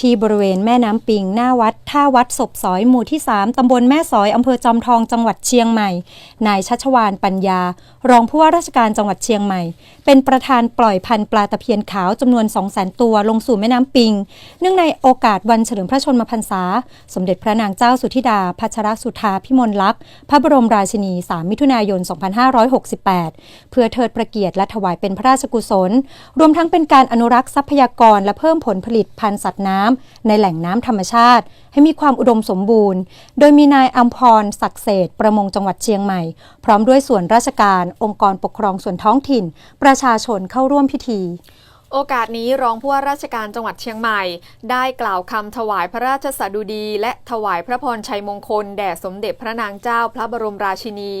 ที่บริเวณแม่น้ำปิง หน้าวัดท่าวัดศพสอยหมู่ที่ 3 ตำบลแม่สอยอำเภอจอมทองจังหวัดเชียงใหม่ นายชัชวานปัญญา รองผู้ว่าราชการจังหวัดเชียงใหม่ เป็นประธานปล่อยพันธุ์ปลาตะเพียนขาวจำนวน 200,000 ตัวลงสู่แม่น้ำปิง เนื่องในโอกาสวันเฉลิมพระชนมพรรษา สมเด็จพระนางเจ้าสุธิดาพัชรสุธาพิมลลักษณ์พระบรมราชินี 3 มิถุนายน 2568 เพื่อเทิดพระเกียรติและถวายเป็นพระราชกุศล รวมทั้งเป็นการอนุรักษ์ทรัพยากรและเพิ่มผลผลิตพันธุ์สัตว์น้ำในแหล่งน้ำธรรมชาติ ให้มีความอุดมสมบูรณ์ โดยมีนายอัมพรศักดิ์เศษประมงจังหวัดเชียงใหม่ พร้อมด้วยส่วนราชการ องค์กรปกครองส่วนท้องถิ่น ประชาชนเข้าร่วมพิธี โอกาสนี้รองผู้ว่าราชการจังหวัดเชียงใหม่ ได้กล่าวคำถวายพระราชสดุดี และถวายพระพรชัยมงคล แด่สมเด็จพระนางเจ้าพระบรมราชินี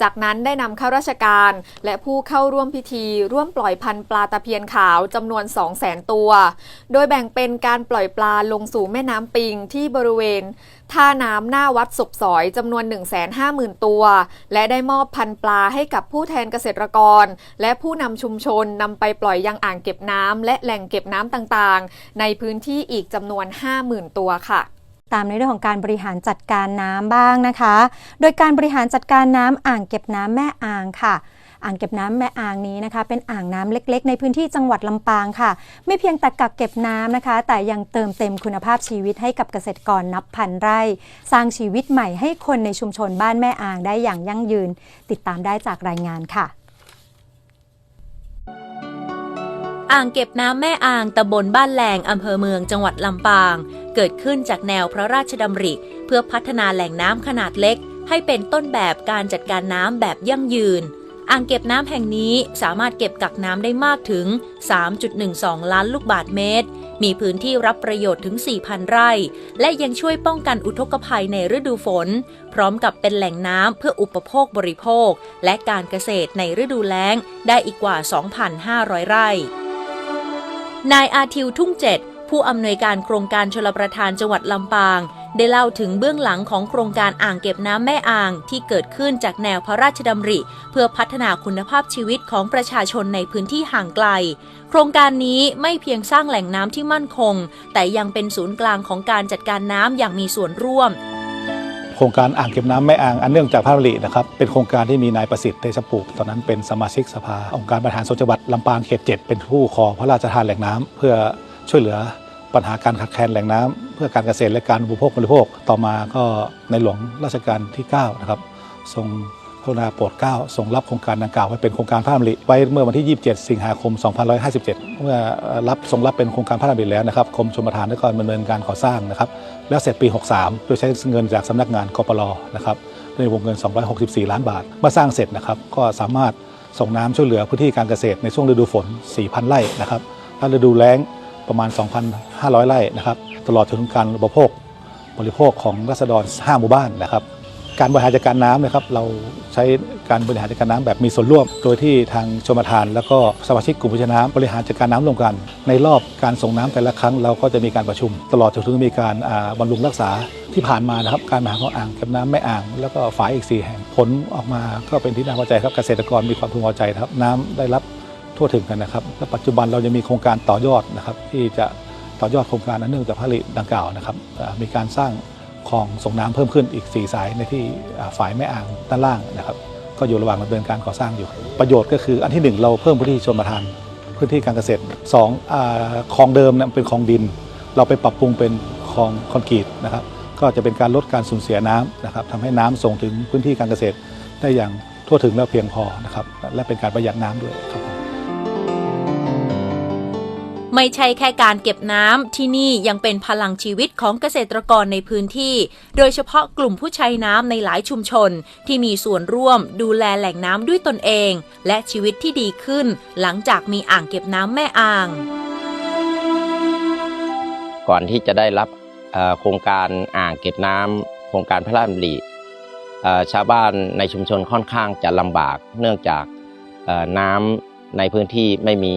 จากนั้นได้นำข้าราชการ และผู้เข้าร่วมพิธีร่วมปล่อยพันธุ์ปลาตะเพียนขาวจำนวน 200,000 ตัว โดยแบ่งเป็นการปล่อยปลาลงสู่แม่น้ำปิงที่บริเวณท่าน้ำหน้าวัดศพสอยจำนวน 150,000 ตัว และได้มอบพันปลาให้กับผู้แทนเกษตรกร และผู้นำชุมชนนำไปปล่อยยังอ่างเก็บน้ำและแหล่งเก็บน้ำต่างๆ ในพื้นที่อีกจำนวน 50,000 ตัวค่ะตามในเรื่องของการบริหารจัดการน้ำบ้างนะคะ โดยการบริหารจัดการน้ำอ่างเก็บน้ำแม่อ่างค่ะ อ่างเก็บน้ำแม่อ่างนี้นะคะ เป็นอ่างน้ำเล็ก ๆ ในพื้นที่จังหวัดลำปางค่ะ ไม่เพียงแต่กักเก็บน้ำนะคะ แต่ยังเติมเต็มคุณภาพชีวิตให้กับเกษตรกรนับพันไร่ สร้างชีวิตใหม่ให้คนในชุมชนบ้านแม่อ่างได้อย่างยั่งยืน ติดตามได้จากรายงานค่ะอ่างเก็บน้ำแม่อ่างตำบลบ้านแหลงอำเภอเมืองจังหวัดลำปาง เกิดขึ้นจากแนวพระราชดำริ เพื่อพัฒนาแหล่งน้ำขนาดเล็ก ให้เป็นต้นแบบการจัดการน้ำแบบยั่งยืน อ่างเก็บน้ำแห่งนี้สามารถเก็บกักน้ำได้มากถึง 3.12 ล้านลูกบาศก์เมตร มีพื้นที่รับประโยชน์ถึง 4,000 ไร่ และยังช่วยป้องกันอุทกภัยในฤดูฝน พร้อมกับเป็นแหล่งน้ำเพื่ออุปโภคบริโภค และการเกษตรในฤดูแล้งได้อีกกว่า 2,500 ไร่ นายอาทิวทุ่งเจ็ดผู้อำนวยการโครงการชลประทานจังหวัดลำปาง ได้เล่าถึงเบื้องหลังของโครงการอ่างเก็บน้ำแม่อ่างที่เกิดขึ้นจากแนวพระราชดำริ เพื่อพัฒนาคุณภาพชีวิตของประชาชนในพื้นที่ห่างไกล โครงการนี้ไม่เพียงสร้างแหล่งน้ำที่มั่นคง แต่ยังเป็นศูนย์กลางของการจัดการน้ำอย่างมีส่วนร่วม โครงการอ่างเก็บน้ำแม่อ่างอันเนื่องจากพระดำรินะครับเป็นโครงการที่มีนายประสิทธิ์เตชะปุกตอนนั้นเป็นสมาชิกสภา องค์การบริหารส่วนจังหวัดลำปางเขตเจ็ดเป็นผู้ขอพระราชทานแหล่งน้ำเพื่อช่วยเหลือปัญหาการขาดแคลนแหล่งน้ำ เพื่อการเกษตรและการอุปโภคบริโภค ต่อมาก็ในหลวงรัชกาลที่9นะครับทรงพระกรุณาโปรดเกล้าทรงรับโครงการดังกล่าวไว้เป็นโครงการพระดำริไว้เมื่อวันที่ 27 สิงหาคม 2557 เมื่อรับทรงรับเป็นโครงการพระดำริแล้วนะครับกรมชลประทานได้ก็ดำเนินการก่อสร้างนะครับ แล้วเสร็จปี 63 โดยใช้เงินจากสำนักงานกปรนะครับในวงเงิน 264 ล้านบาท เมื่อสร้างเสร็จนะครับก็สามารถส่งน้ำช่วยเหลือพื้นที่การเกษตรในช่วงฤดูฝน 4,000 ไร่นะครับและฤดูแล้งประมาณ 2,500 ไร่นะครับ ตลอดถึงการบริโภคบริโภคของรัษฎร5หมู่บ้านนะครับ การบริหารจัดการน้ำนะครับ เราใช้การบริหารจัดการน้ำแบบมีส่วนร่วม โดยที่ทางชมทาน แล้วก็สมาชิกกลุ่มผู้ชน้ำบริหารจัดการน้ำร่วมกัน ในรอบการส่งน้ำแต่ละครั้งเราก็จะมีการประชุม ตลอดจนถึงมีการบำรุงรักษาที่ผ่านมานะครับ การบริหาของอ่างเก็บน้ำแม่อ่าง แล้วก็ฝายอีก 4 แห่งผลออกมาก็เป็นที่น่าพอใจครับเกษตรกรมีความพึงพอใจครับน้ำได้รับทั่วถึงกันนะครับและปัจจุบันเรายังมีโครงการต่อยอดนะครับที่จะ ต่อยอดโครงการอันเนื่องจากพระลิดังกล่าวนะครับมีการสร้างคลองส่งน้ำเพิ่มขึ้นอีก 4 สายในที่ฝ่ายแม่อ่างด้านล่างนะครับ ก็อยู่ระหว่างดำเนินการก่อสร้างอยู่ ประโยชน์ก็คืออันที่ 1 เราเพิ่มพื้นที่ชนประทานพื้นที่การเกษตร2อ่าคลองเดิมเนี่ยเป็นคลองดิน เราไปปรับปรุงเป็นคลองคอนกรีตนะครับ ก็จะเป็นการลดการสูญเสียน้ำนะครับทำให้น้ำส่งถึงพื้นที่การเกษตรได้อย่างทั่วถึงและเพียงพอนะครับ และเป็นการประหยัดน้ำด้วยครับ ไม่ใช่แค่การเก็บน้ำที่นี่ยังเป็นพลังชีวิตของเกษตรกรในพื้นที่ โดยเฉพาะกลุ่มผู้ใช้น้ำในหลายชุมชน ที่มีส่วนร่วมดูแลแหล่งน้ำด้วยตนเอง และชีวิตที่ดีขึ้น หลังจากมีอ่างเก็บน้ำแม่อ่าง ก่อนที่จะได้รับโครงการอ่างเก็บน้ำโครงการพระราชดำริชาวบ้านในชุมชนค่อนข้างจะลำบาก เนื่องจากน้ำในพื้นที่ไม่มี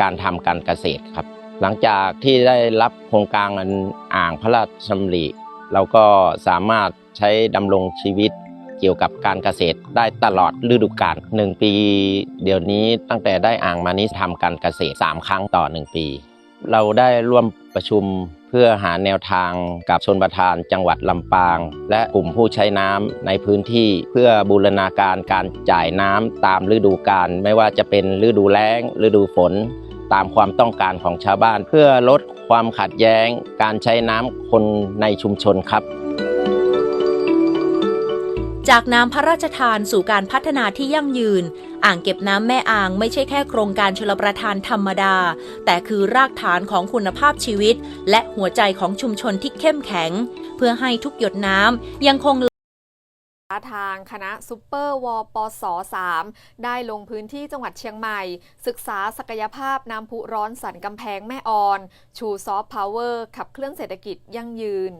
การทำการเกษตรครับ หลังจากที่ได้รับโครงการอ่างพระราชดำริเราก็สามารถใช้ดำรงชีวิตเกี่ยวกับการเกษตรได้ตลอดฤดูกาลหนึ่งปี เดี๋ยวนี้ตั้งแต่ได้อ่างมานี้ทำการเกษตร 3 ครั้งต่อ 1 ปี เราได้ร่วมประชุมเพื่อหาแนวทางกับชนประทานจังหวัดลำปาง และกลุ่มผู้ใช้น้ำในพื้นที่เพื่อบูรณาการการจ่ายน้ำตามฤดูกาลไม่ว่าจะเป็นฤดูแล้ง ฤดูฝน ตามความต้องการของชาวบ้าน เพื่อลดความขัดแย้ง การใช้น้ำคนในชุมชนครับ จากน้ำพระราชทานสู่การพัฒนาที่ยั่งยืน อ่างเก็บน้ำแม่อ่างไม่ใช่แค่โครงการชลประทานธรรมดา แต่คือรากฐานของคุณภาพชีวิต และหัวใจของชุมชนที่เข้มแข็ง เพื่อให้ทุกหยดน้ำยังคงทางคณะซูเปอร์วปส3ได้ลงพื้นที่จังหวัดเชียงใหม่ ศึกษาศักยภาพน้ำพุร้อนสันกำแพงแม่ออน ชูซอฟต์พาวเวอร์ขับเคลื่อนเศรษฐกิจยั่งยืน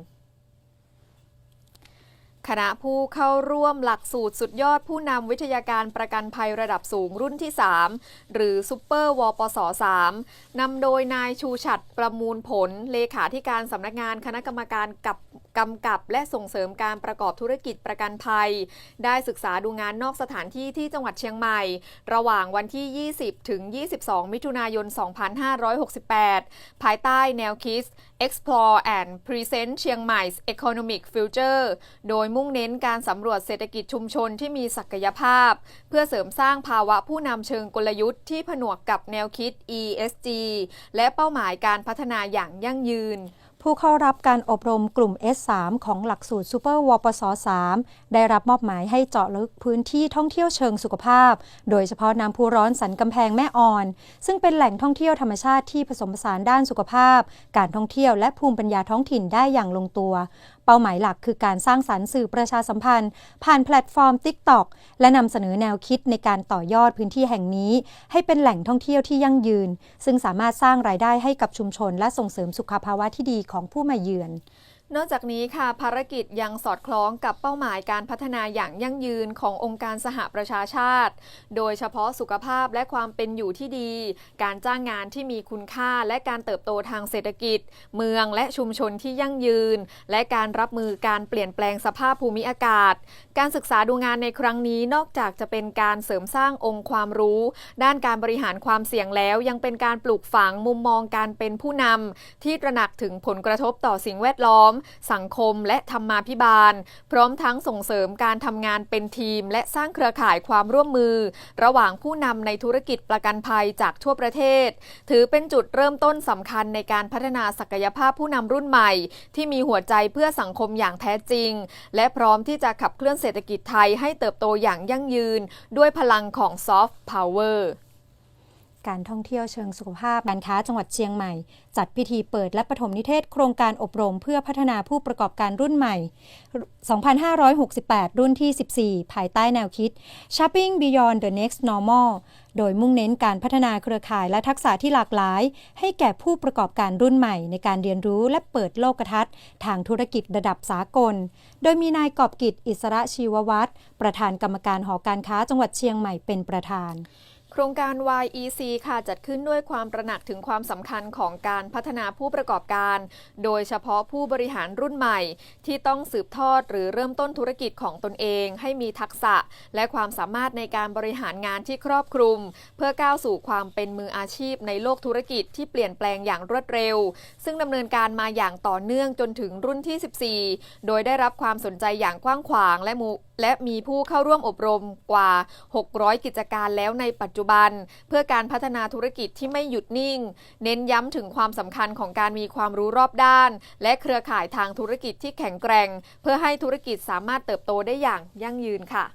คณะผู้เข้าร่วมหลักสูตรสุดยอดผู้นำวิทยาการประกันภัยระดับสูงรุ่นที่ 3 หรือซูเปอร์วปส3นำโดยนายชูชัดประมูลผล เลขาธิการสำนักงานคณะกรรมการกับ กำกับและส่งเสริมการประกอบธุรกิจประกันภัย ได้ศึกษาดูงานนอกสถานที่ที่จังหวัดเชียงใหม่ ระหว่างวันที่ 20 ถึง 22 มิถุนายน 2568 ภายใต้แนวคิด Explore and Present เชียงใหม่ Economic Future โดยมุ่งเน้นการสำรวจเศรษฐกิจชุมชนที่มีศักยภาพ เพื่อเสริมสร้างภาวะผู้นำเชิงกลยุทธ์ที่ผนวกกับแนวคิด ESG และเป้าหมายการพัฒนาอย่างยั่งยืน ผู้เข้ารับการอบรมกลุ่ม S3 ของหลักสูตรซูเปอร์วปส3ได้รับมอบหมายให้เจาะลึกพื้นที่ท่องเที่ยวเชิงสุขภาพ โดยเฉพาะน้ำพุร้อนสันกำแพงแม่อ่อน ซึ่งเป็นแหล่งท่องเที่ยวธรรมชาติที่ผสมผสานด้านสุขภาพ การท่องเที่ยวและภูมิปัญญาท้องถิ่นได้อย่างลงตัวเป้าหมายหลักคือการสร้างสรรค์สื่อประชาสัมพันธ์ ผ่านแพลตฟอร์ม TikTok และนำเสนอแนวคิดในการต่อยอดพื้นที่แห่งนี้ ให้เป็นแหล่งท่องเที่ยวที่ยั่งยืน ซึ่งสามารถสร้างรายได้ให้กับชุมชน และส่งเสริมสุขภาวะที่ดีของผู้มาเยือน นอกจากนี้ค่ะภารกิจยังสอดคล้องกับเป้าหมายการพัฒนาอย่างยั่งยืนขององค์การสหประชาชาติ โดยเฉพาะสุขภาพและความเป็นอยู่ที่ดี การจ้างงานที่มีคุณค่าและการเติบโตทางเศรษฐกิจ เมืองและชุมชนที่ยั่งยืน และการรับมือการเปลี่ยนแปลงสภาพภูมิอากาศ การศึกษาดูงานในครั้งนี้นอกจากจะเป็นการเสริมสร้างองค์ความรู้ ด้านการบริหารความเสี่ยงแล้วยังเป็นการปลูกฝังมุมมองการเป็นผู้นำที่ตระหนักถึงผลกระทบต่อสิ่งแวดล้อมสังคมและธรรมาภิบาล พร้อมทั้งส่งเสริมการทำงานเป็นทีม และสร้างเครือข่ายความร่วมมือ ระหว่างผู้นำในธุรกิจประกันภัยจากทั่วประเทศ ถือเป็นจุดเริ่มต้นสำคัญในการพัฒนาศักยภาพผู้นำรุ่นใหม่ ที่มีหัวใจเพื่อสังคมอย่างแท้จริง และพร้อมที่จะขับเคลื่อนเศรษฐกิจไทยให้เติบโตอย่างยั่งยืน ด้วยพลังของซอฟต์พาวเวอร์ การท่องเที่ยวเชิงสุขภาพการค้าจังหวัดเชียงใหม่ จัดพิธีเปิดและปฐมนิเทศโครงการอบรมเพื่อพัฒนาผู้ประกอบการรุ่นใหม่ 2568 รุ่นที่ 14 ภายใต้แนวคิด Shopping Beyond the Next Normal โดยมุ่งเน้นการพัฒนาเครือข่ายและทักษะที่หลากหลาย ให้แก่ผู้ประกอบการรุ่นใหม่ ในการเรียนรู้และเปิดโลกทัศน์ ทางธุรกิจระดับสากล โดยมีนายกอบกิจอิสระชีววัฒน์ประธานกรรมการหอการค้าจังหวัดเชียงใหม่เป็นประธาน โครงการ YEC ค่ะจัดขึ้นด้วยความตระหนักถึงความสำคัญของการพัฒนาผู้ประกอบการ โดยเฉพาะผู้บริหารรุ่นใหม่ ที่ต้องสืบทอดหรือเริ่มต้นธุรกิจของตนเอง ให้มีทักษะ และความสามารถในการบริหารงานที่ครอบคลุม เพื่อก้าวสู่ความเป็นมืออาชีพในโลกธุรกิจที่เปลี่ยนแปลงอย่างรวดเร็ว ซึ่งดำเนินการมาอย่างต่อเนื่องจนถึงรุ่นที่ 14 โดยได้รับความสนใจอย่างกว้างขวางและมู และมีผู้เข้าร่วมอบรมกว่า 600 กิจการแล้วในปัจจุบัน เพื่อการพัฒนาธุรกิจที่ไม่หยุดนิ่ง เน้นย้ำถึงความสำคัญของการมีความรู้รอบด้าน และเครือข่ายทางธุรกิจที่แข็งแกร่ง เพื่อให้ธุรกิจสามารถเติบโตได้อย่างยั่งยืนค่ะ